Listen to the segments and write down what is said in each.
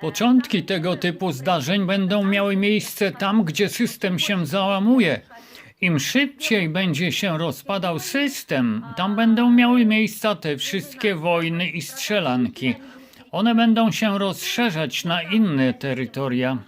Początki tego typu zdarzeń będą miały miejsce tam, gdzie system się załamuje. Im szybciej będzie się rozpadał system, tam będą miały miejsce te wszystkie wojny i strzelanki. One będą się rozszerzać na inne terytoria.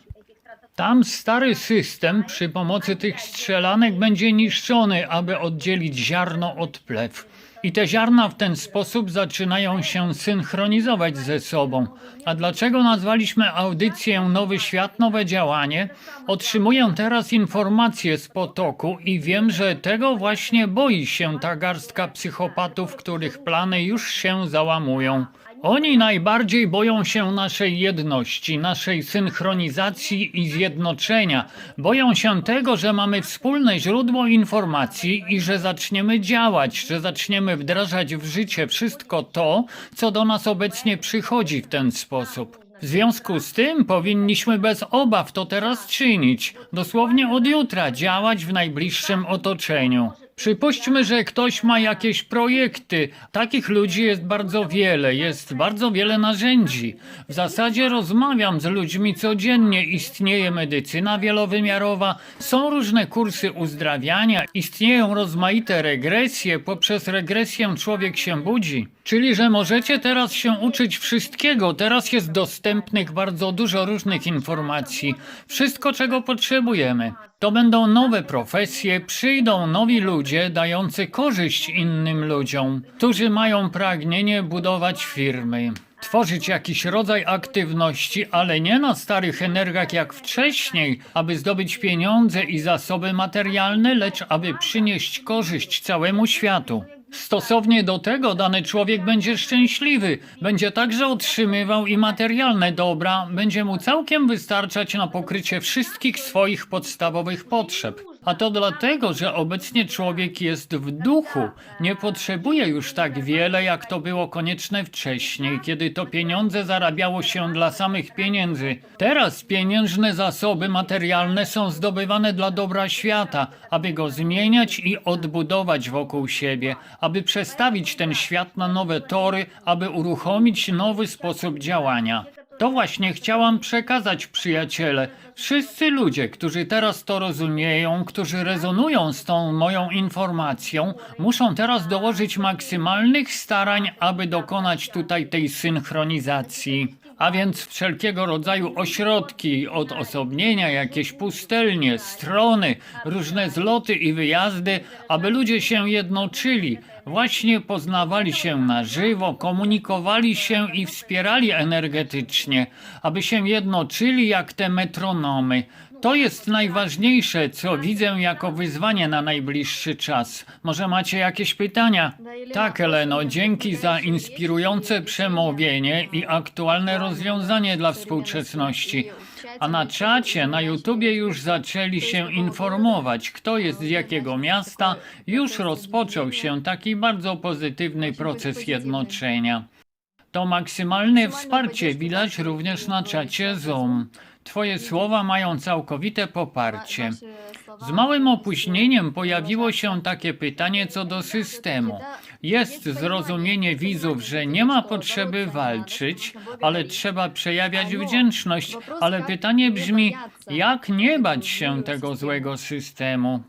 Tam stary system przy pomocy tych strzelanek będzie niszczony, aby oddzielić ziarno od plew. I te ziarna w ten sposób zaczynają się synchronizować ze sobą. A dlaczego nazwaliśmy audycję Nowy Świat, Nowe Działanie? Otrzymuję teraz informacje z potoku i wiem, że tego właśnie boi się ta garstka psychopatów, których plany już się załamują. Oni najbardziej boją się naszej jedności, naszej synchronizacji i zjednoczenia. Boją się tego, że mamy wspólne źródło informacji i że zaczniemy działać, że zaczniemy wdrażać w życie wszystko to, co do nas obecnie przychodzi w ten sposób. W związku z tym powinniśmy bez obaw to teraz czynić, dosłownie od jutra działać w najbliższym otoczeniu. Przypuśćmy, że ktoś ma jakieś projekty. Takich ludzi jest bardzo wiele, jest bardzo wiele narzędzi. W zasadzie rozmawiam z ludźmi codziennie. Istnieje medycyna wielowymiarowa, są różne kursy uzdrawiania, istnieją rozmaite regresje. Poprzez regresję człowiek się budzi. Czyli, że możecie teraz się uczyć wszystkiego. Teraz jest dostępnych bardzo dużo różnych informacji. Wszystko, czego potrzebujemy. To będą nowe profesje, przyjdą nowi ludzie dający korzyść innym ludziom, którzy mają pragnienie budować firmy. Tworzyć jakiś rodzaj aktywności, ale nie na starych energiach jak wcześniej, aby zdobyć pieniądze i zasoby materialne, lecz aby przynieść korzyść całemu światu. Stosownie do tego dany człowiek będzie szczęśliwy, będzie także otrzymywał i materialne dobra, będzie mu całkiem wystarczać na pokrycie wszystkich swoich podstawowych potrzeb. A to dlatego, że obecnie człowiek jest w duchu, nie potrzebuje już tak wiele, jak to było konieczne wcześniej, kiedy to pieniądze zarabiało się dla samych pieniędzy. Teraz pieniężne zasoby materialne są zdobywane dla dobra świata, aby go zmieniać i odbudować wokół siebie, aby przestawić ten świat na nowe tory, aby uruchomić nowy sposób działania. To właśnie chciałam przekazać, przyjaciele. Wszyscy ludzie, którzy teraz to rozumieją, którzy rezonują z tą moją informacją, muszą teraz dołożyć maksymalnych starań, aby dokonać tutaj tej synchronizacji. A więc wszelkiego rodzaju ośrodki, odosobnienia, jakieś pustelnie, strony, różne zloty i wyjazdy, aby ludzie się jednoczyli, właśnie poznawali się na żywo, komunikowali się i wspierali energetycznie, aby się jednoczyli jak te metronomy. To jest najważniejsze, co widzę jako wyzwanie na najbliższy czas. Może macie jakieś pytania? Tak, Eleno, dzięki za inspirujące przemówienie i aktualne rozwiązanie dla współczesności. A na czacie, na YouTubie już zaczęli się informować, kto jest z jakiego miasta. Już rozpoczął się taki bardzo pozytywny proces jednoczenia. To maksymalne wsparcie widać również na czacie Zoom. Twoje słowa mają całkowite poparcie. Z małym opóźnieniem pojawiło się takie pytanie co do systemu. Jest zrozumienie widzów, że nie ma potrzeby walczyć, ale trzeba przejawiać wdzięczność. Ale pytanie brzmi, jak nie bać się tego złego systemu?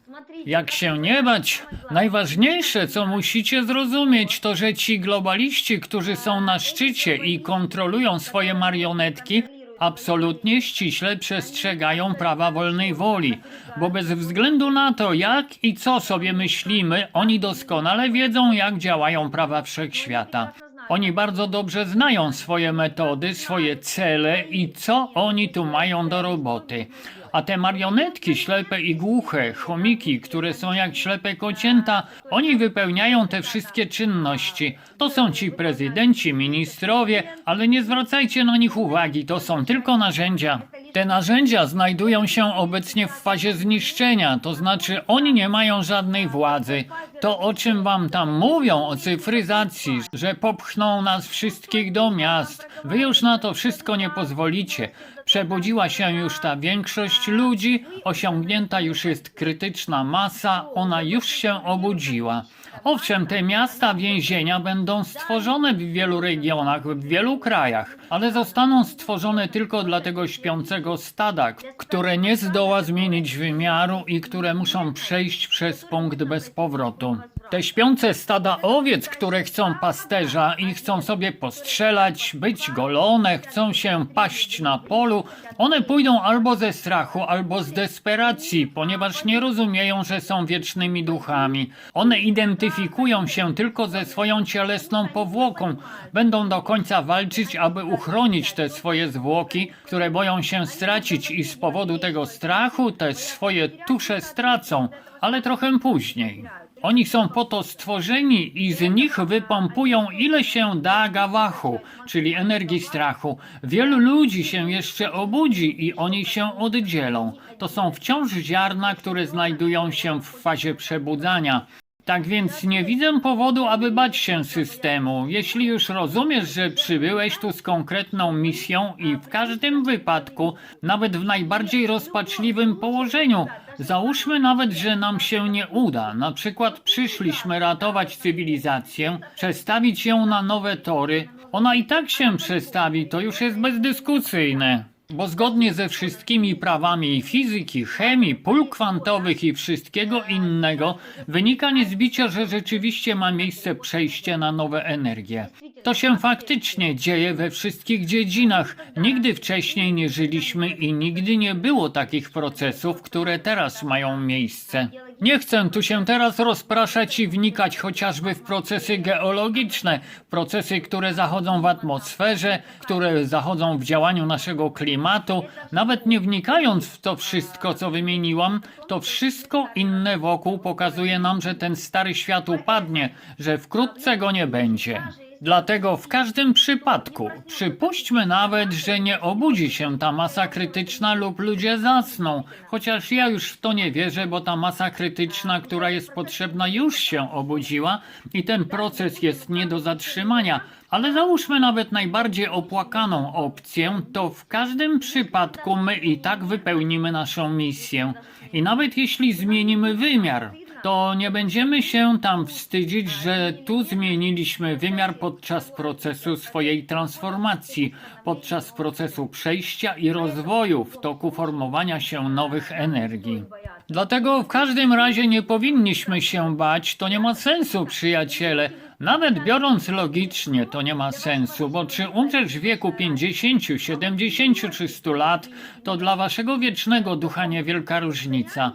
Jak się nie bać? Najważniejsze, co musicie zrozumieć, to że ci globaliści, którzy są na szczycie i kontrolują swoje marionetki, absolutnie ściśle przestrzegają prawa wolnej woli, bo bez względu na to, jak i co sobie myślimy, oni doskonale wiedzą, jak działają prawa wszechświata. Oni bardzo dobrze znają swoje metody, swoje cele i co oni tu mają do roboty. A te marionetki ślepe i głuche, chomiki, które są jak ślepe kocięta, oni wypełniają te wszystkie czynności. To są ci prezydenci, ministrowie, ale nie zwracajcie na nich uwagi, to są tylko narzędzia. Te narzędzia znajdują się obecnie w fazie zniszczenia, to znaczy oni nie mają żadnej władzy. To o czym wam tam mówią, o cyfryzacji, że popchną nas wszystkich do miast. Wy już na to wszystko nie pozwolicie. Przebudziła się już ta większość ludzi, osiągnięta już jest krytyczna masa, ona już się obudziła. Owszem, te miasta więzienia będą stworzone w wielu regionach, w wielu krajach, ale zostaną stworzone tylko dla tego śpiącego stada, które nie zdoła zmienić wymiaru i które muszą przejść przez punkt bez powrotu. Te śpiące stada owiec, które chcą pasterza i chcą sobie postrzelać, być golone, chcą się paść na polu, one pójdą albo ze strachu, albo z desperacji, ponieważ nie rozumieją, że są wiecznymi duchami. One identyfikują się tylko ze swoją cielesną powłoką. Będą do końca walczyć, aby uchronić te swoje zwłoki, które boją się stracić i z powodu tego strachu te swoje tusze stracą, ale trochę później. Oni są po to stworzeni i z nich wypompują ile się da gawachu, czyli energii strachu. Wielu ludzi się jeszcze obudzi i oni się oddzielą. To są wciąż ziarna, które znajdują się w fazie przebudzania. Tak więc nie widzę powodu, aby bać się systemu. Jeśli już rozumiesz, że przybyłeś tu z konkretną misją i w każdym wypadku, nawet w najbardziej rozpaczliwym położeniu, załóżmy nawet, że nam się nie uda. Na przykład przyszliśmy ratować cywilizację, przestawić ją na nowe tory. Ona i tak się przestawi, to już jest bezdyskusyjne. Bo zgodnie ze wszystkimi prawami fizyki, chemii, pól kwantowych i wszystkiego innego wynika niezbicie, że rzeczywiście ma miejsce przejście na nowe energie. To się faktycznie dzieje we wszystkich dziedzinach. Nigdy wcześniej nie żyliśmy i nigdy nie było takich procesów, które teraz mają miejsce. Nie chcę tu się teraz rozpraszać i wnikać chociażby w procesy geologiczne, procesy, które zachodzą w atmosferze, które zachodzą w działaniu naszego klimatu. Nawet nie wnikając w to wszystko, co wymieniłam, to wszystko inne wokół pokazuje nam, że ten stary świat upadnie, że wkrótce go nie będzie. Dlatego w każdym przypadku przypuśćmy nawet, że nie obudzi się ta masa krytyczna lub ludzie zasną, chociaż ja już w to nie wierzę, bo ta masa krytyczna, która jest potrzebna, już się obudziła i ten proces jest nie do zatrzymania. Ale załóżmy nawet najbardziej opłakaną opcję, to w każdym przypadku my i tak wypełnimy naszą misję. I nawet jeśli zmienimy wymiar, to nie będziemy się tam wstydzić, że tu zmieniliśmy wymiar podczas procesu swojej transformacji, podczas procesu przejścia i rozwoju w toku formowania się nowych energii. Dlatego w każdym razie nie powinniśmy się bać, to nie ma sensu, przyjaciele. Nawet biorąc logicznie, to nie ma sensu, bo czy umrzesz w wieku 50, 70 czy 100 lat, to dla waszego wiecznego ducha niewielka różnica.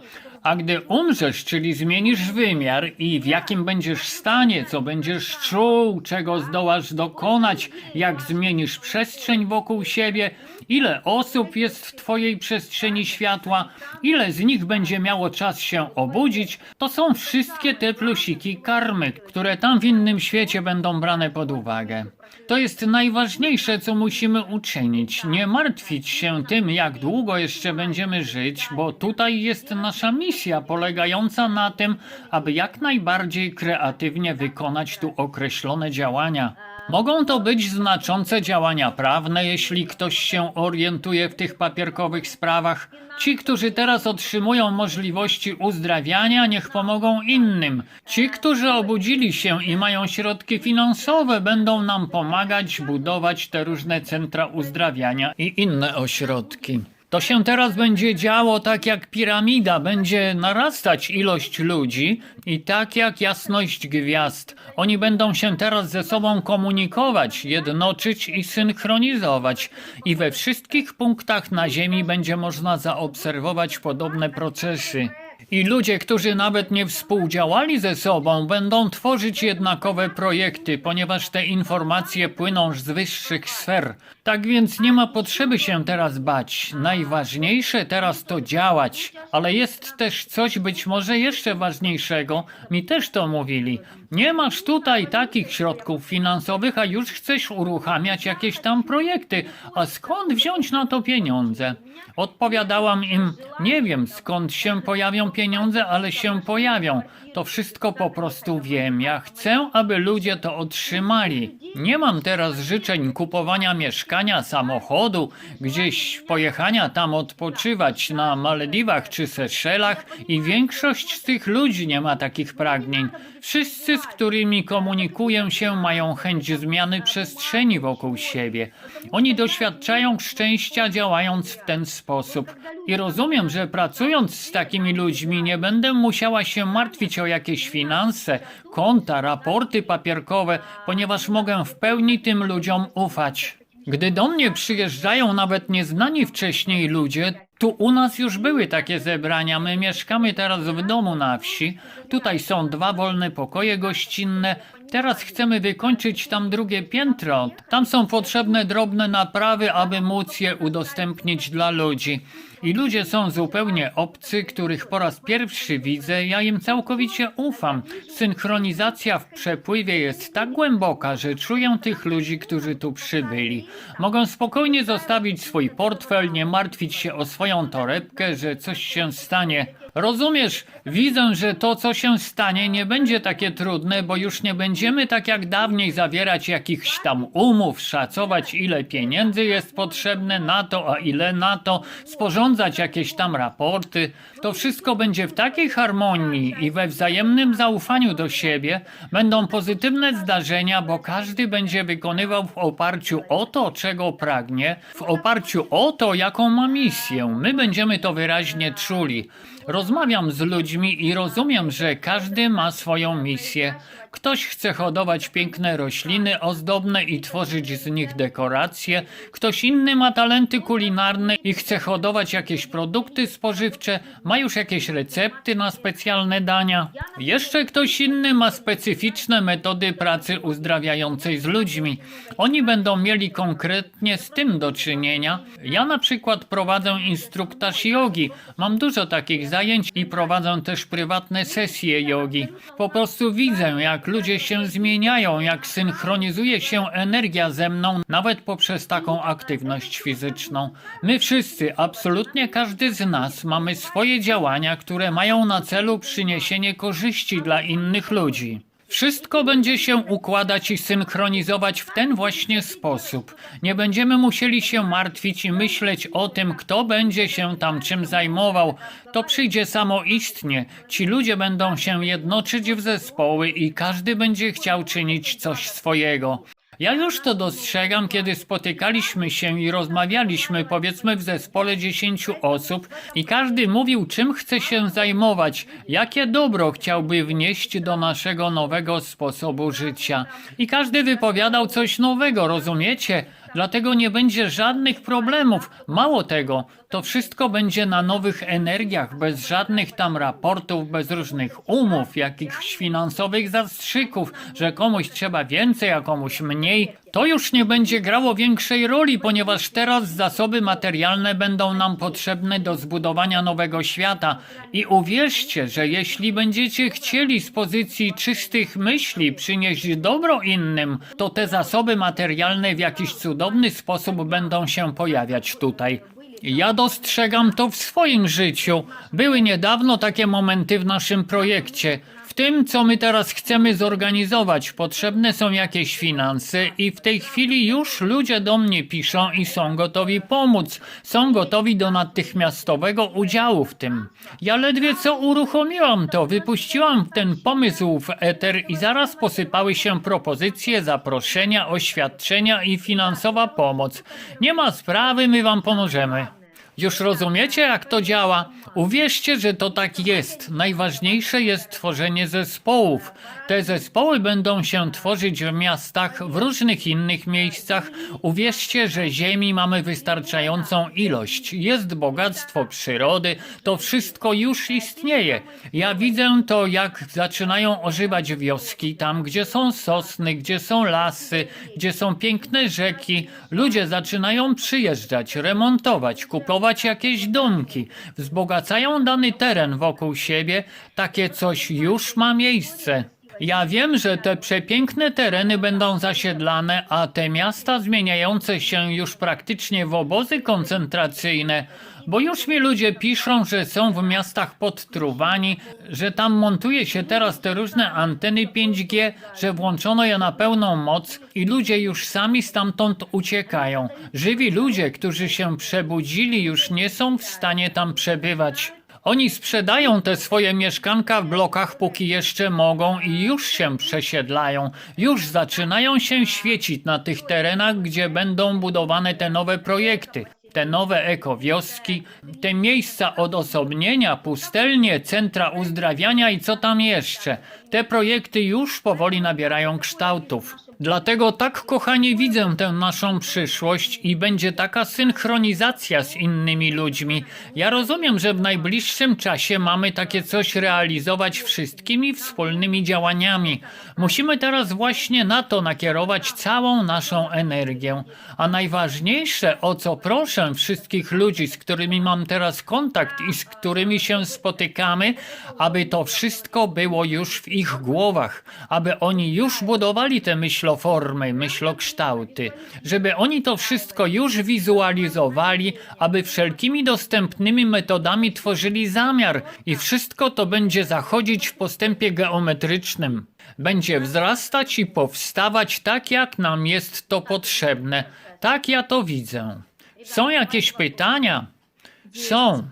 A gdy umrzesz, czyli zmienisz wymiar i w jakim będziesz stanie, co będziesz czuł, czego zdołasz dokonać, jak zmienisz przestrzeń wokół siebie, ile osób jest w Twojej przestrzeni światła, ile z nich będzie miało czas się obudzić, to są wszystkie te plusiki karmy, które tam w innym świecie będą brane pod uwagę. To jest najważniejsze, co musimy uczynić. Nie martwić się tym, jak długo jeszcze będziemy żyć, bo tutaj jest nasza misja polegająca na tym, aby jak najbardziej kreatywnie wykonać tu określone działania. Mogą to być znaczące działania prawne, jeśli ktoś się orientuje w tych papierkowych sprawach. Ci, którzy teraz otrzymują możliwości uzdrawiania, niech pomogą innym. Ci, którzy obudzili się i mają środki finansowe, będą nam pomagać budować te różne centra uzdrawiania i inne ośrodki. To się teraz będzie działo tak jak piramida, będzie narastać ilość ludzi i tak jak jasność gwiazd. Oni będą się teraz ze sobą komunikować, jednoczyć i synchronizować. I we wszystkich punktach na Ziemi będzie można zaobserwować podobne procesy. I ludzie, którzy nawet nie współdziałali ze sobą, będą tworzyć jednakowe projekty, ponieważ te informacje płyną z wyższych sfer. Tak więc nie ma potrzeby się teraz bać. Najważniejsze teraz to działać, ale jest też coś być może jeszcze ważniejszego. Mi też to mówili. Nie masz tutaj takich środków finansowych, a już chcesz uruchamiać jakieś tam projekty. A skąd wziąć na to pieniądze? Odpowiadałam im, nie wiem skąd się pojawią pieniądze, ale się pojawią. To wszystko po prostu wiem. Ja chcę, aby ludzie to otrzymali. Nie mam teraz życzeń kupowania mieszkania, samochodu, gdzieś pojechania tam odpoczywać na Malediwach czy Seszelach i większość z tych ludzi nie ma takich pragnień. Wszyscy, z którymi komunikuję się, mają chęć zmiany przestrzeni wokół siebie. Oni doświadczają szczęścia działając w ten sposób. I rozumiem, że pracując z takimi ludźmi nie będę musiała się martwić o jakieś finanse, konta, raporty papierkowe, ponieważ mogę w pełni tym ludziom ufać. Gdy do mnie przyjeżdżają nawet nieznani wcześniej ludzie, tu u nas już były takie zebrania. My mieszkamy teraz w domu na wsi. Tutaj są dwa wolne pokoje gościnne. Teraz chcemy wykończyć tam drugie piętro. Tam są potrzebne drobne naprawy, aby móc je udostępnić dla ludzi. I ludzie są zupełnie obcy, których po raz pierwszy widzę. Ja im całkowicie ufam. Synchronizacja w przepływie jest tak głęboka, że czuję tych ludzi, którzy tu przybyli. Mogą spokojnie zostawić swój portfel, nie martwić się o swoją torebkę, że coś się stanie. Rozumiesz, widzę, że to, co się stanie, nie będzie takie trudne, bo już nie będziemy tak jak dawniej zawierać jakichś tam umów, szacować, ile pieniędzy jest potrzebne na to, a ile na to, sporządzać jakieś tam raporty. To wszystko będzie w takiej harmonii i we wzajemnym zaufaniu do siebie. Będą pozytywne zdarzenia, bo każdy będzie wykonywał w oparciu o to, czego pragnie, w oparciu o to, jaką ma misję. My będziemy to wyraźnie czuli. Rozmawiam z ludźmi i rozumiem, że każdy ma swoją misję. Ktoś chce hodować piękne rośliny ozdobne i tworzyć z nich dekoracje, ktoś inny ma talenty kulinarne i chce hodować jakieś produkty spożywcze, ma już jakieś recepty na specjalne dania. Jeszcze ktoś inny ma specyficzne metody pracy uzdrawiającej z ludźmi. Oni będą mieli konkretnie z tym do czynienia. Ja na przykład prowadzę instruktaż jogi. Mam dużo takich zajęć i prowadzę też prywatne sesje jogi. Po prostu widzę, jak ludzie się zmieniają, jak synchronizuje się energia ze mną, nawet poprzez taką aktywność fizyczną. My wszyscy, absolutnie każdy z nas, mamy swoje działania, które mają na celu przyniesienie korzyści dla innych ludzi. Wszystko będzie się układać i synchronizować w ten właśnie sposób. Nie będziemy musieli się martwić i myśleć o tym, kto będzie się tam czym zajmował. To przyjdzie samoistnie. Ci ludzie będą się jednoczyć w zespoły i każdy będzie chciał czynić coś swojego. Ja już to dostrzegam, kiedy spotykaliśmy się i rozmawialiśmy, powiedzmy w zespole 10 osób, i każdy mówił, czym chce się zajmować, jakie dobro chciałby wnieść do naszego nowego sposobu życia. I każdy wypowiadał coś nowego, rozumiecie? Dlatego nie będzie żadnych problemów. Mało tego, to wszystko będzie na nowych energiach, bez żadnych tam raportów, bez różnych umów, jakichś finansowych zastrzyków, że komuś trzeba więcej, a komuś mniej. To już nie będzie grało większej roli, ponieważ teraz zasoby materialne będą nam potrzebne do zbudowania nowego świata. I uwierzcie, że jeśli będziecie chcieli z pozycji czystych myśli przynieść dobro innym, to te zasoby materialne w jakiś cudowny sposób będą się pojawiać tutaj. Ja dostrzegam to w swoim życiu. Były niedawno takie momenty w naszym projekcie. Tym, co my teraz chcemy zorganizować, potrzebne są jakieś finanse, i w tej chwili już ludzie do mnie piszą i są gotowi pomóc. Są gotowi do natychmiastowego udziału w tym. Ja ledwie co uruchomiłam to, wypuściłam ten pomysł w eter i zaraz posypały się propozycje, zaproszenia, oświadczenia i finansowa pomoc. Nie ma sprawy, my wam pomożemy. Już rozumiecie, jak to działa? Uwierzcie, że to tak jest. Najważniejsze jest tworzenie zespołów. Te zespoły będą się tworzyć w miastach, w różnych innych miejscach. Uwierzcie, że ziemi mamy wystarczającą ilość. Jest bogactwo przyrody, to wszystko już istnieje. Ja widzę to, jak zaczynają ożywać wioski, tam gdzie są sosny, gdzie są lasy, gdzie są piękne rzeki. Ludzie zaczynają przyjeżdżać, remontować, kupować jakieś domki, wzbogacają dany teren wokół siebie, takie coś już ma miejsce. Ja wiem, że te przepiękne tereny będą zasiedlane, a te miasta zmieniające się już praktycznie w obozy koncentracyjne Bo już mi ludzie piszą, że są w miastach podtruwani, że tam montuje się teraz te różne anteny 5G, że włączono je na pełną moc i ludzie już sami stamtąd uciekają. Żywi ludzie, którzy się przebudzili, już nie są w stanie tam przebywać. Oni sprzedają te swoje mieszkanka w blokach, póki jeszcze mogą i już się przesiedlają. Już zaczynają się świecić na tych terenach, gdzie będą budowane te nowe projekty. Te nowe ekowioski, te miejsca odosobnienia, pustelnie, centra uzdrawiania i co tam jeszcze. Te projekty już powoli nabierają kształtów. Dlatego tak, kochani, widzę tę naszą przyszłość i będzie taka synchronizacja z innymi ludźmi. Ja rozumiem, że w najbliższym czasie mamy takie coś realizować wszystkimi wspólnymi działaniami. Musimy teraz właśnie na to nakierować całą naszą energię. A najważniejsze, o co proszę wszystkich ludzi, z którymi mam teraz kontakt i z którymi się spotykamy, aby to wszystko było już w ich głowach, aby oni już budowali te myśloformy, myślokształty, żeby oni to wszystko już wizualizowali, aby wszelkimi dostępnymi metodami tworzyli zamiar i wszystko to będzie zachodzić w postępie geometrycznym. Będzie wzrastać i powstawać tak, jak nam jest to potrzebne. Tak ja to widzę. Są jakieś pytania? Są.